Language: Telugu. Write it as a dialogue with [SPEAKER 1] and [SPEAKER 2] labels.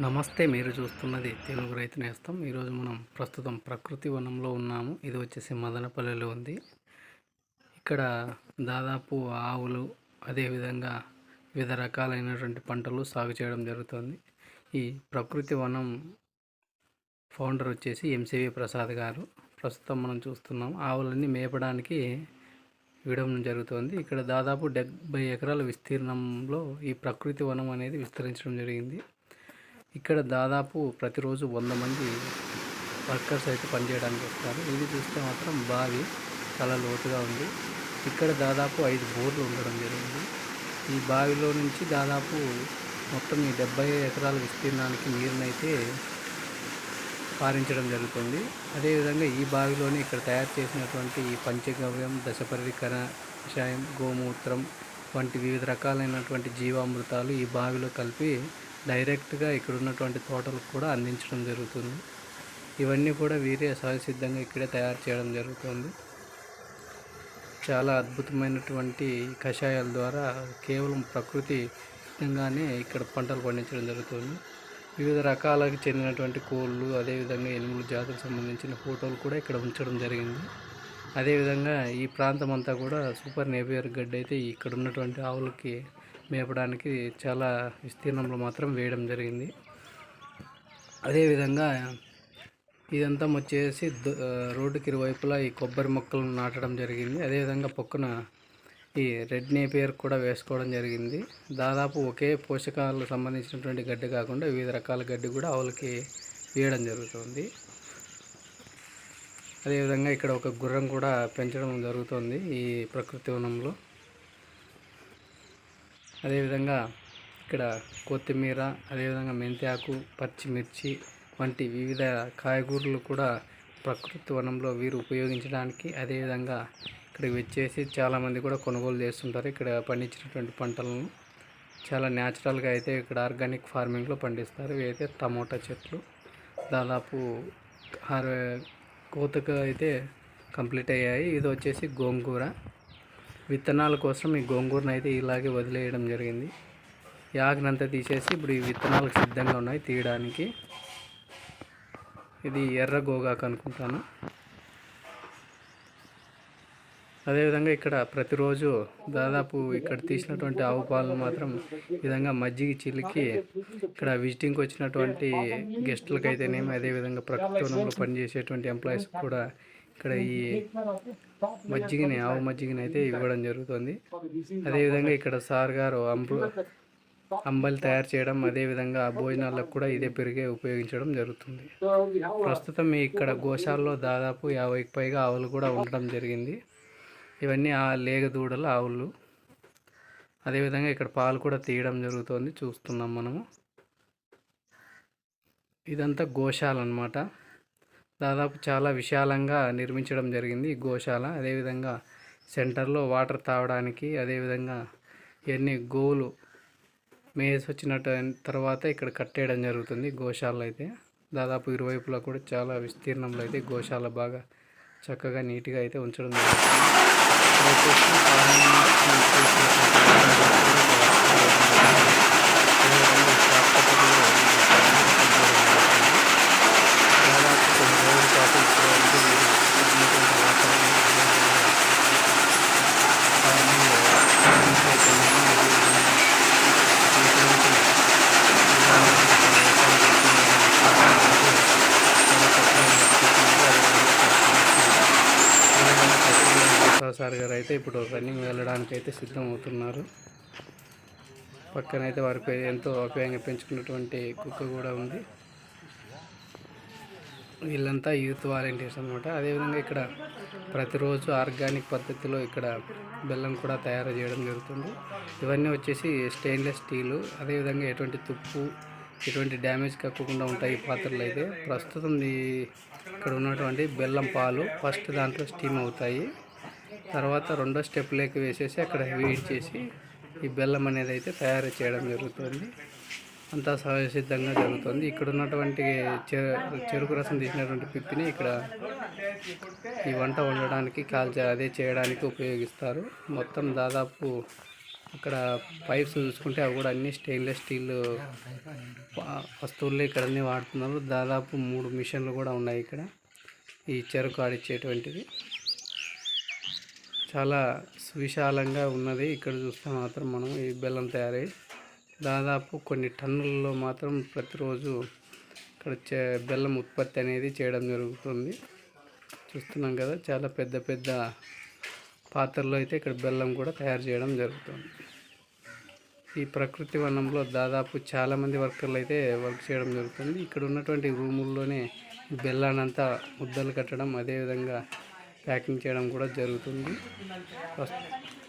[SPEAKER 1] నమస్తే మీరు చూస్తున్నది తెలుగు రైతు నేస్తం. ఈరోజు మనం ప్రస్తుతం ప్రకృతి వనంలో ఉన్నాము. ఇది వచ్చేసి మదనపల్లిలో ఉంది. ఇక్కడ దాదాపు ఆవులు అదేవిధంగా వివిధ రకాలైనటువంటి పంటలు సాగు చేయడం జరుగుతుంది. ఈ ప్రకృతి వనం ఫౌండర్ వచ్చేసి ఎంసివి ప్రసాద్ గారు. ప్రస్తుతం మనం చూస్తున్నాం ఆవులన్నీ మేపడానికి ఇవ్వడం జరుగుతుంది. ఇక్కడ దాదాపు డెబ్బై ఎకరాల విస్తీర్ణంలో ఈ ప్రకృతి వనం అనేది విస్తరించడం జరిగింది. ఇక్కడ దాదాపు ప్రతిరోజు వంద మంది వర్కర్స్ అయితే పనిచేయడానికి వస్తారు. ఇది చూస్తే మాత్రం బావి చాలా లోతుగా ఉంది. ఇక్కడ దాదాపు ఐదు బోర్లు ఉండడం జరిగింది. ఈ బావిలో నుంచి దాదాపు మొత్తం ఈ డెబ్బై ఎకరాల విస్తీర్ణానికి నీరునైతే పారించడం జరుగుతుంది. అదేవిధంగా ఈ బావిలోనే ఇక్కడ తయారు చేసినటువంటి ఈ పంచగవ్యం దశపరి కషాయం గోమూత్రం వంటి వివిధ రకాలైనటువంటి జీవామృతాలు ఈ బావిలో కలిపి డైరెక్ట్గా ఇక్కడ ఉన్నటువంటి తోటలకు కూడా అందించడం జరుగుతుంది. ఇవన్నీ కూడా వీరే సహజసిద్ధంగా ఇక్కడే తయారు చేయడం జరుగుతుంది. చాలా అద్భుతమైనటువంటి కషాయాల ద్వారా కేవలం ప్రకృతి సిద్ధంగానే ఇక్కడ పంటలు పండించడం జరుగుతుంది. వివిధ రకాలకు చెందినటువంటి కోళ్ళు అదేవిధంగా ఎనుములు జాతులకు సంబంధించిన ఫోటోలు కూడా ఇక్కడ ఉంచడం జరిగింది. అదేవిధంగా ఈ ప్రాంతం అంతా కూడా సూపర్ నేపియర్ గడ్డి అయితే ఇక్కడ ఉన్నటువంటి ఆవులకి మేపడానికి చాలా విస్తీర్ణంలో మాత్రం వేయడం జరిగింది. అదేవిధంగా ఇదంతా వచ్చేసి రోడ్డుకి ఇరువైపులా ఈ కొబ్బరి మొక్కలను నాటడం జరిగింది. అదేవిధంగా పక్కన ఈ రెడ్ నేపియర్ కూడా వేసుకోవడం జరిగింది. దాదాపు ఒకే పోషకాలకు సంబంధించినటువంటి గడ్డి కాకుండా వివిధ రకాల గడ్డి కూడా ఆవులకి వేయడం జరుగుతుంది. అదేవిధంగా ఇక్కడ ఒక గుర్రం కూడా పెంచడం జరుగుతుంది ఈ ప్రకృతి వనంలో. అదేవిధంగా ఇక్కడ కొత్తిమీర అదేవిధంగా మెంతి ఆకు పచ్చిమిర్చి వంటి వివిధ కాయగూరలు కూడా ప్రకృతి వనంలో వీరు ఉపయోగించడానికి అదేవిధంగా ఇక్కడికి వచ్చేసి చాలామంది కూడా కొనుగోలు చేస్తుంటారు. ఇక్కడ పండించినటువంటి పంటలను చాలా న్యాచురల్గా అయితే ఇక్కడ ఆర్గానిక్ ఫార్మింగ్లో పండిస్తారు. ఇవైతే టమోటా చెట్లు. దాదాపు హార్వే కోతకు అయితే కంప్లీట్ అయ్యాయి. ఇది వచ్చేసి గోంగూర. విత్తనాల కోసం ఈ గోంగూరను అయితే ఇలాగే వదిలేయడం జరిగింది. యాగనంతా తీసేసి ఇప్పుడు ఈ విత్తనాలకు సిద్ధంగా ఉన్నాయి తీయడానికి. ఇది ఎర్ర గోగాకు అనుకుంటాను. అదేవిధంగా ఇక్కడ ప్రతిరోజు దాదాపు ఇక్కడ తీసినటువంటి ఆవు పాలను మాత్రం ఈ విధంగా మజ్జిగ చిలికి ఇక్కడ విజిటింగ్కి వచ్చినటువంటి గెస్టులకైతేనేమి అదేవిధంగా ప్రకృతి వనంలో పనిచేసేటువంటి ఎంప్లాయీస్ కూడా ఇక్కడ ఈ మజ్జిగని ఆవు మజ్జిగని అయితే ఇవ్వడం జరుగుతుంది. అదేవిధంగా ఇక్కడ సార్ గారు అంబు అంబలి తయారు చేయడం అదేవిధంగా ఆ భోజనాలకు కూడా ఇదే పెరిగే ఉపయోగించడం జరుగుతుంది. ప్రస్తుతం ఇక్కడ గోశాలలో దాదాపు యాభైకి పైగా ఆవులు కూడా ఉండడం జరిగింది. ఇవన్నీ ఆ లేగదూడలు ఆవులు. అదేవిధంగా ఇక్కడ పాలు కూడా తీయడం జరుగుతుంది చూస్తున్నాం మనము. ఇదంతా గోశాల అనమాట దాదాపు చాలా విశాలంగా నిర్మించడం జరిగింది ఈ గోశాల. అదేవిధంగా సెంటర్లో వాటర్ తాగడానికి అదేవిధంగా ఎన్ని గోవులు మేసి వచ్చినట్టు తర్వాత ఇక్కడ కట్టేయడం జరుగుతుంది గోశాల అయితే. దాదాపు ఇరువైపులా కూడా చాలా విస్తీర్ణంలో అయితే గోశాల బాగా చక్కగా నీట్గా అయితే ఉంచడం జరుగుతుంది ఇక్కడ వచ్చేసి farming చేసినటువంటి అదేవిధంగా ఈ crop పద్ధతిలో ఈ farming చేయడం జరుగుతుంది. దాదాపు కొన్ని రోజుల పాటు ఇక్కడ ఉండి మీరు ఉన్నటువంటి వాతావరణం అదేవిధంగా farming లో farming అయితేనేమి, అదేవిధంగా ఎటువంటి విధానాలు వ్యవసాయం చేస్తున్నారని చాలా చక్కగా నేర్చుకుంటున్నారు. అదేవిధంగా ప్రసాద్ సార్ గారు అయితే ఇప్పుడు రన్నింగ్ వెళ్ళడానికి అయితే సిద్ధం అవుతున్నారు పక్కన అయితే వారికి ఎంతో ఆప్యాయంగా పెంచుకున్నటువంటి కుక్క కూడా ఉంది. వీళ్ళంతా యూత్ వాలంటీర్స్ అనమాట అదేవిధంగా ఇక్కడ ప్రతిరోజు ఆర్గానిక్ పద్ధతిలో ఇక్కడ బెల్లం కూడా తయారు చేయడం జరుగుతుంది. ఇవన్నీ వచ్చేసి స్టెయిన్లెస్ స్టీలు అదేవిధంగా ఎటువంటి తుప్పు ఎటువంటి డ్యామేజ్ కక్కకుండా ఉంటాయి ఈ పాత్రలు అయితే. ప్రస్తుతం ఇక్కడ ఉన్నటువంటి బెల్లం పాలు ఫస్ట్ దాంట్లో స్టీమ్ అవుతాయి. తర్వాత రెండో స్టెప్లోకి వేసేసి అక్కడ వేడి చేసి ఈ బెల్లం అనేది అయితే తయారు చేయడం జరుగుతుంది. అంతా సహజ సిద్ధంగా జరుగుతుంది. ఇక్కడ ఉన్నటువంటి చె- చెరుకు రసం తీసినటువంటి పిప్పిని ఇక్కడ ఈ వంట వండడానికి కాల్చే అదే చేయడానికి ఉపయోగిస్తారు. మొత్తం దాదాపు అక్కడ పైప్స్ చూసుకుంటే అవి కూడా అన్ని స్టెయిన్లెస్ స్టీల్ వస్తువులు ఇక్కడ వాడుతున్నారు. దాదాపు మూడు మిషన్లు కూడా ఉన్నాయి ఇక్కడ. ఈ చెరుకు ఆడిచ్చేటువంటిది. చాలా సువిశాలంగా ఉన్నది. ఇక్కడ చూస్తే మాత్రం మనం ఈ బెల్లం తయారై దాదాపు కొన్ని టన్నులలో మాత్రం ప్రతిరోజు ఇక్కడ చే బెల్లం ఉత్పత్తి అనేది చేయడం జరుగుతుంది. చూస్తున్నాం కదా చాలా పెద్ద పెద్ద పాత్రలో అయితే ఇక్కడ బెల్లం కూడా తయారు చేయడం జరుగుతుంది. ఈ ప్రకృతి వనంలో దాదాపు చాలామంది వర్కర్లు అయితే వర్క్ చేయడం జరుగుతుంది. ఇక్కడ ఉన్నటువంటి రూముల్లోనే బెల్లానంతా ముద్దలు కట్టడం అదేవిధంగా ప్యాకింగ్ చేయడం కూడా జరుగుతుంది. ప్రస్-